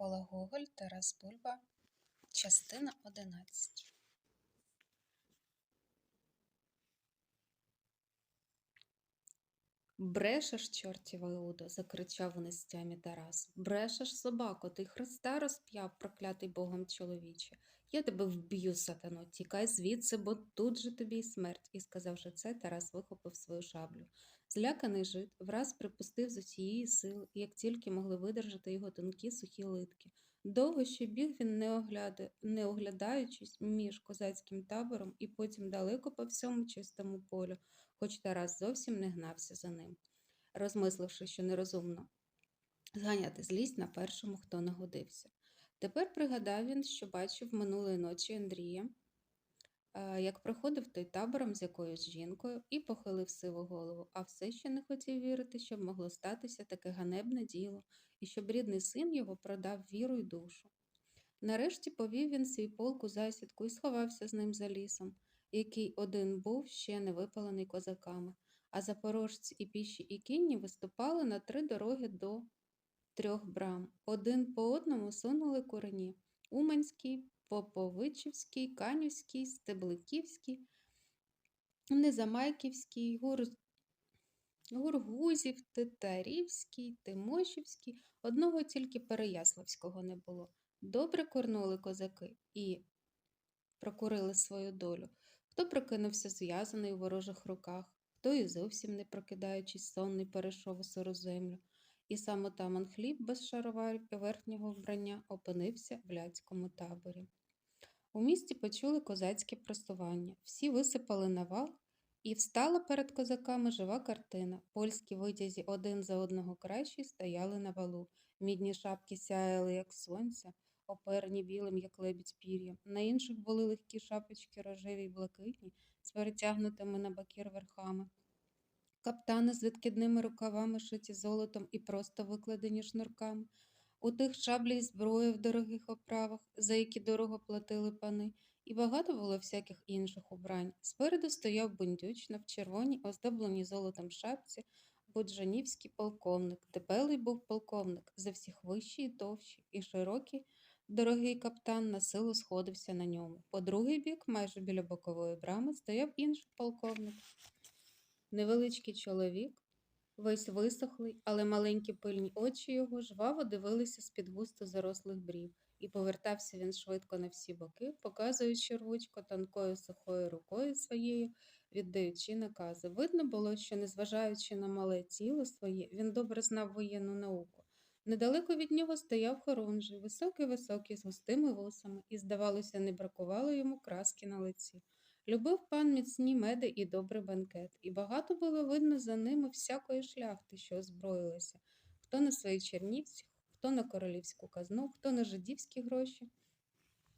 Микола Гоголь, Тарас Бульба, частина 11. Брешеш, чортіве Удо, закричав у нестямі Тарас. Брешеш, собако, ти Христа розп'яв, проклятий Богом чоловіче. Я тебе вб'ю, сатано, тікай звідси, бо тут же тобі й смерть. І сказавши це, Тарас вихопив свою шаблю. Зляканий жид враз припустив з усієї сили, як тільки могли видержати його тонкі сухі литки. Довго ще біг він, не, огляда... не оглядаючись між козацьким табором і потім далеко по всьому чистому полю, хоч Тарас зовсім не гнався за ним, розмисливши, що нерозумно зганяти злість на першому, хто нагодився. Тепер пригадав він, що бачив минулої ночі Андрія, е, як проходив той табором з якоюсь жінкою і похилив сиву голову, а все ще не хотів вірити, щоб могло статися таке ганебне діло, і щоб рідний син його продав віру й душу. Нарешті повів він свій полк у засідку і сховався з ним за лісом, який один був ще не випалений козаками, а запорожці і піші і кінні виступали на три дороги до трьох брам. Один по одному сунули курені Уманський, Поповичівський, Канівський, Стебликівський, Незамайківський, Гур... Гургузів, Титарівський, Тимошівський, одного тільки Переяславського не було. Добре курнули козаки і прокурили свою долю. Хто прокинувся зв'язаний у ворожих руках, хто і зовсім не прокидаючись сонний перейшов у сиру землю. І сам отаман хліб без шароварів і верхнього вбрання опинився в ляцькому таборі. У місті почули козацьке просування. Всі висипали на вал, і встала перед козаками жива картина. Польські витязі один за одного кращі стояли на валу. Мідні шапки сяяли, як сонця, оперені білим, як лебідь пір'ям. На інших були легкі шапочки рожеві й блакитні, з перетягнутими на бакір верхами. Каптани з відкидними рукавами, шиті золотом і просто викладені шнурками. У тих шаблі й зброї в дорогих оправах, за які дорого платили пани, і багато було всяких інших убрань. Спереду стояв бундючно в червоній, оздобленій золотом шапці, буджанівський полковник. Дебелий був полковник, за всіх вищий і товщий, і широкий, дорогий каптан на силу сходився на ньому. По другий бік, майже біля бокової брами, стояв інший полковник. Невеличкий чоловік, весь висохлий, але маленькі пильні очі його жваво дивилися з-під густо зарослих брів, і повертався він швидко на всі боки, показуючи рвучко тонкою сухою рукою своєю, віддаючи накази. Видно було, що, незважаючи на мале тіло своє, він добре знав воєнну науку. Недалеко від нього стояв хорунжий, високий-високий, з густими вусами, і, здавалося, не бракувало йому краски на лиці. Любив пан міцні меди і добрий банкет, і багато було видно за ними всякої шляхти, що озброїлися, хто на свої чернівці, хто на королівську казну, хто на жидівські гроші,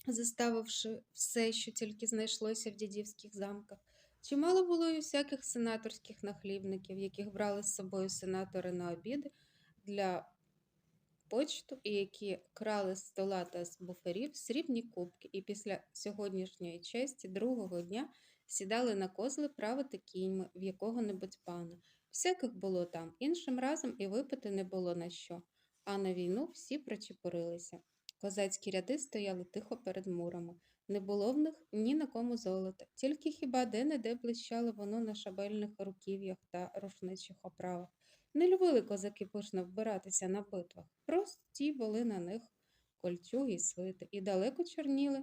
заставивши все, що тільки знайшлося в дідівських замках. Чимало було і всяких сенаторських нахлібників, яких брали з собою сенатори на обіди для почту, і які крали з стола та з буферів срібні кубки, і після сьогоднішньої честі другого дня сідали на козли правити кіньми в якого-небудь пана. Всяких було там, іншим разом і випити не було на що, а на війну всі причепурилися. Козацькі ряди стояли тихо перед мурами. Не було в них ні на кому золота, тільки хіба де-не-де блищало воно на шабельних руків'ях та рушничих оправах. Не любили козаки пишно вбиратися на битвах, прості були на них кольчуги й свити, і далеко чорніли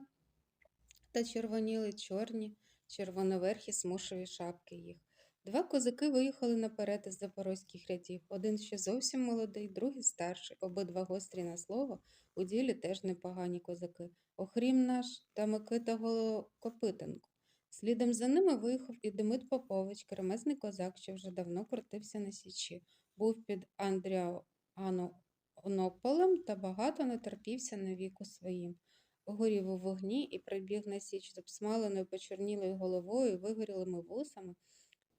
та червоніли чорні, червоноверхі смушеві шапки їх. Два козаки виїхали наперед із запорозьких рядів, один ще зовсім молодий, другий старший, обидва гострі на слово, у ділі теж непогані козаки. Охрім наш та Микита Голокопитенко. Слідом за ними виїхав і Демид Попович, кремезний козак, що вже давно крутився на січі, був під Андріанополем та багато не терпівся на віку своїм. Горів у вогні і прибіг на січ з обсмаленою почорнілою головою вигорілими вусами,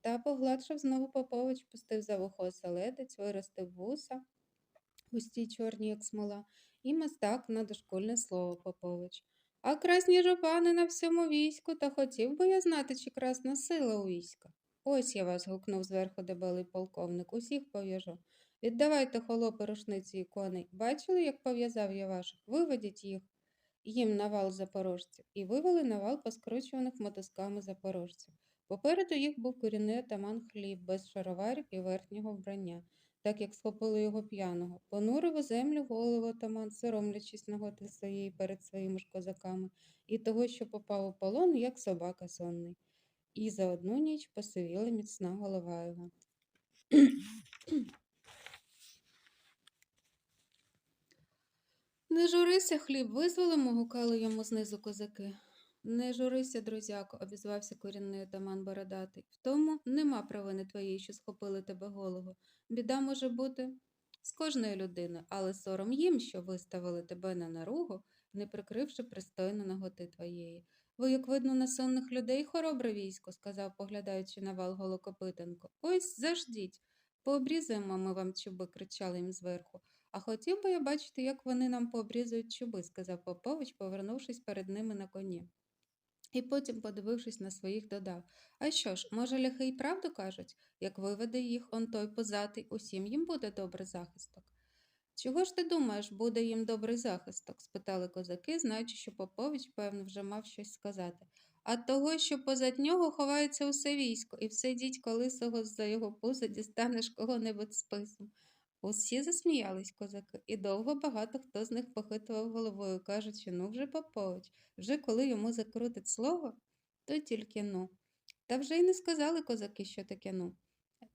та погладшав знову Попович, пустив за вухо оселедець, виростив вуса, густі чорні, як смола, і мастак на дошкольне слово Попович. А красні жупани на всьому війську, та хотів би я знати, чи красна сила у війська. Ось я вас гукнув зверху дебелий полковник, усіх пов'яжу. Віддавайте холопи рушниці і коней. Бачили, як пов'язав я ваших? Виведіть їх їм на вал запорожців і вивели на вал поскручуваних мотузками запорожців. Попереду їх був корінний атаман хліб, без шароварів і верхнього вбрання, так як схопили його п'яного. Понурив у землю голову атаман, соромлячись наготи своєї перед своїми ж козаками, і того, що попав у полон, як собака сонний. І за одну ніч посивіла міцна голова його. Не журися, хліб, визволимо, гукали йому знизу козаки. Не журися, друзяко, обізвався корінний отаман бородатий. В тому нема провини твоєї, що схопили тебе голову. Біда може бути з кожної людини, але сором їм, що виставили тебе на наругу, не прикривши пристойно наготи твоєї. Ви, як видно, на сонних людей хоробре військо, сказав, поглядаючи на вал Голокопитенко. Ось заждіть. Пообрізуємо ми вам чуби, кричали їм зверху. А хотів би я бачити, як вони нам пообрізують чуби, сказав Попович, повернувшись перед ними на коні. І потім, подивившись на своїх, додав А що ж, може, ляхи й правду кажуть, як виведе їх он той позатий, усім їм буде добрий захисток. Чого ж ти думаєш, буде їм добрий захисток? спитали козаки, знаючи, що Попович, певно, вже мав щось сказати. А того, що позад нього ховається усе військо, і все дідько лисого з-за його пуза дістанеш кого-небудь списом. Усі засміялись козаки, і довго багато хто з них похитував головою, кажучи, ну вже Попович, вже коли йому закрутить слово, то тільки ну. Та вже й не сказали козаки, що таке ну.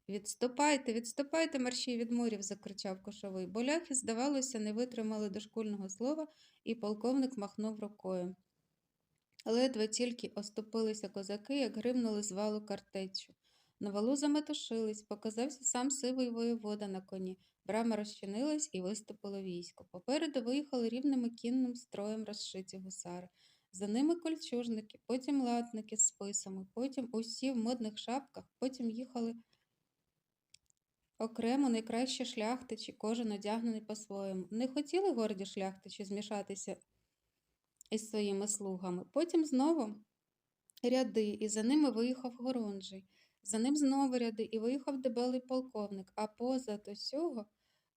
Відступайте, відступайте, марші від мурів, закричав кошовий. Боляхи, здавалося, не витримали дошкульного слова, і полковник махнув рукою. Ледве тільки оступилися козаки, як гримнули з валу картечю. На валу заметушились, показався сам сивий воєвода на коні. Брама розчинилась і виступило військо. Попереду виїхали рівним і кінним строєм розшиті гусари. За ними кольчужники, потім латники з списами, потім усі в модних шапках, потім їхали окремо найкращі шляхтичі, кожен одягнений по-своєму. Не хотіли горді шляхтичі змішатися із своїми слугами. Потім знову ряди, і за ними виїхав Горунжий. За ним знову ряди, і виїхав дебелий полковник, а поза усього сього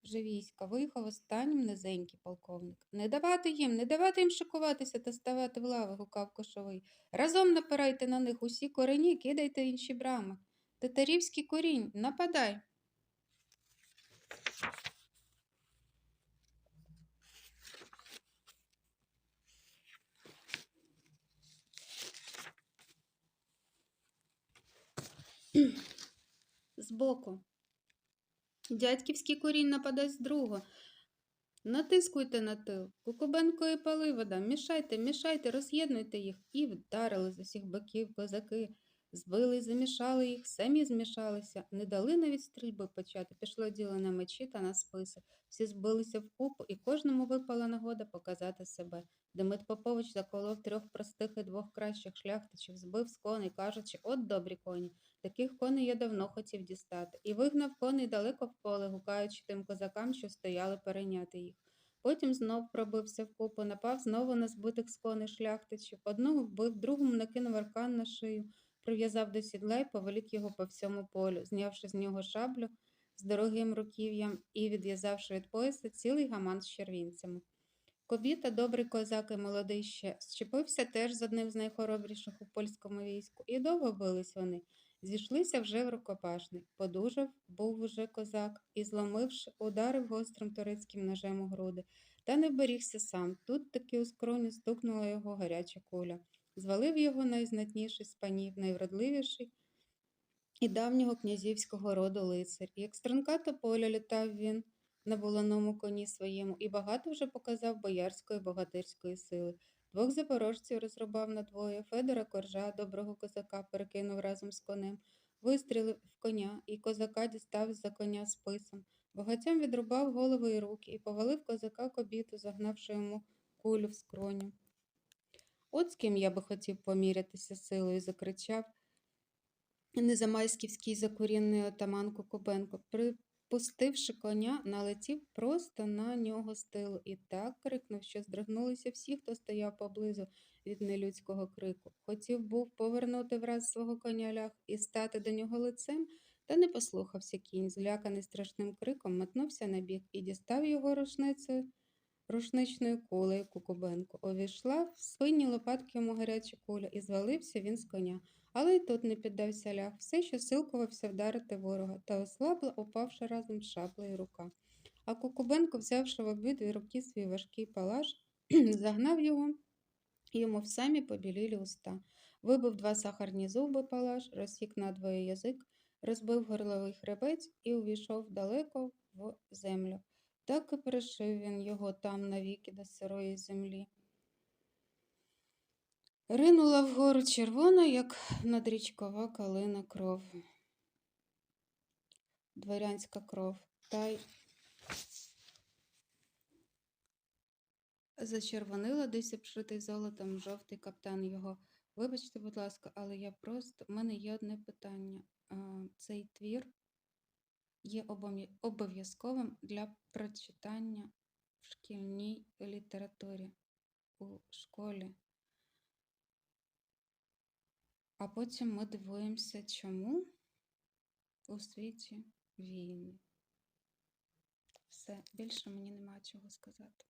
вже війська виїхав останнім низенький полковник. Не давати їм, не давати їм шикуватися та ставати в лави, гукав кошовий. Разом напирайте на них усі корені, кидайте інші брами. Татарівський корінь, нападай. Збоку. Дядьківський корінь нападасть з другого. Натискуйте на тил. І Паливода, мішайте, мішайте, роз'єднуйте їх. І вдарили з усіх боків козаки. Збили, замішали їх, самі змішалися, не дали навіть стрільби почати. Пішло діло на мечі та на списи. Всі збилися в купу, і кожному випала нагода показати себе. Демид Попович заколов трьох простих і двох кращих шляхтичів, збив з коней, кажучи, от добрі коні. Таких коней я давно хотів дістати, і вигнав коней далеко в поле, гукаючи тим козакам, що стояли перейняти їх. Потім знов пробився в купу, напав знову на збитих з коней шляхтичів. Одного вбив, другому накинув аркан на шию, прив'язав до сідла і повелік його по всьому полю, знявши з нього шаблю з дорогим руків'ям і відв'язавши від пояса цілий гаман з червінцями. Кобіта, добрий козак і молодий ще, щепився теж з одним з найхоробріших у польському війську, і довго бились вони. Зійшлися вже в рукопашний. Подужав був уже козак і, зломивши, ударив гострим турецьким ножем у груди. Та не вберігся сам. Тут таки у скроню стукнула його гаряча куля. Звалив його найзнатніший з панів, найвродливіший і давнього князівського роду лицар. Як струнка тополя літав він на буланому коні своєму і багато вже показав боярської богатирської сили. Двох запорожців розрубав надвоє, Федора коржа, доброго козака, перекинув разом з конем, вистрілив в коня, і козака дістав з-за коня списом. Багатьом відрубав голови і руки і повалив козака кобіту, загнавши йому кулю в скроню. От з ким я би хотів помірятися силою, закричав незамайськівський закурінний отаман Кукубенко. Припустивши коня, налетів просто на нього з і так крикнув, що здригнулися всі, хто стояв поблизу від нелюдського крику. Хотів був повернути враз свого коня лях і стати до нього лицем, Та не послухався кінь, зляканий страшним криком, метнувся на бік і дістав його рушницею, рушничною кулею Кукубенко. Увійшла в свині лопатки йому гаряча куля, і звалився він з коня. Але й тут не піддався ляг, все ще силкувався вдарити ворога, та ослабла, упавши разом з шаблею рука. А Кукубенко, взявши в обидві руки свій важкий палаш, загнав його йому в самі побілілі уста, вибив два сахарні зуби палаш, розсік надвоє язик, розбив горловий хребець і увійшов далеко в землю. Так і пришив він його там навіки до сирої землі. Ринула вгору червона, як надрічкова калина кров. Дворянська кров. Та й зачервонила десь обшитий золотом жовтий каптан його. Вибачте, будь ласка, але я просто. У мене є одне питання. Цей твір є обов'язковим для прочитання в шкільній літературі у школі. А потім ми дивуємося, чому у світі війни. Все, більше мені немає чого сказати.